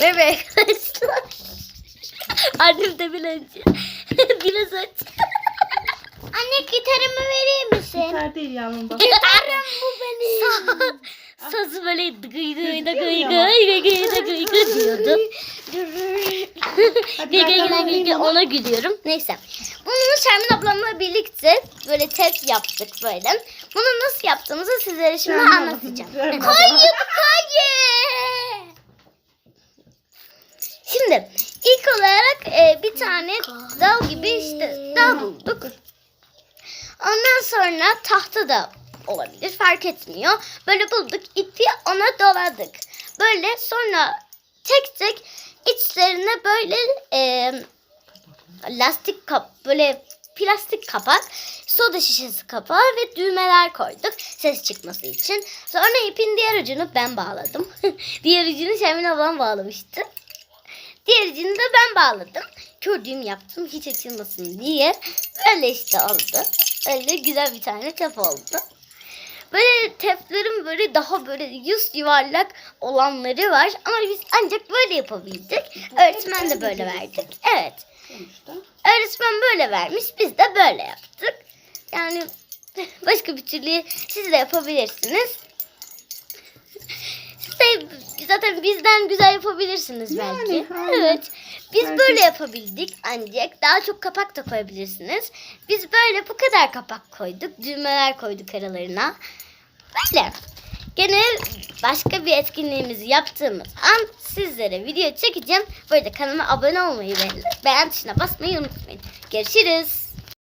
Merhaba arkadaşlar. Annem de bilinci. Biraz aç. Anne gitarımı verir misin? Gitar değil yavrum bak. Gitarım bu benim. Sazı böyle gıy gıy da gıy gıy gıy gıy da gıy gıy diyordu. Hadi Gıy gıy gıy gıy gıy ona gülüyorum. Neyse. Bunu Şermin ablamla birlikte böyle tep yaptık böyle. Bunu nasıl yaptığımızı sizlere şimdi anlatacağım. Ver baba. Şimdi ilk olarak e, bir tane dal gibi işte dal bulduk. Ondan sonra tahta da olabilir fark etmiyor. Böyle bulduk ipi ona doladık. Böyle sonra tek tek içlerine böyle e, lastik kap böyle plastik kapak, soda şişesi kapağı ve düğmeler koyduk ses çıkması için. Sonra ipin diğer ucunu ben bağladım. diğer ucunu Şermin ablam bağlamıştı. Diğer ucunu da ben bağladım. Kördüğüm yaptım hiç açılmasın diye. Böyle işte oldu. Öyle güzel bir tane tep oldu. Böyle teplerin böyle daha böyle yüz yuvarlak olanları var. Ama biz ancak böyle yapabildik. Öğretmen de böyle verdik. Evet. Öğretmen böyle vermiş. Biz de böyle yaptık. Yani başka bir türlü siz de yapabilirsiniz. Zaten bizden güzel yapabilirsiniz belki. Aynen. evet. Biz Belki. böyle yapabildik ancak daha çok kapak da koyabilirsiniz. Biz böyle bu kadar kapak koyduk. Düğmeler koyduk aralarına. Böyle. Gene başka bir etkinliğimizi yaptığımız an sizlere video çekeceğim. Bu arada kanalıma abone olmayı ve beğen tuşuna basmayı unutmayın. Görüşürüz.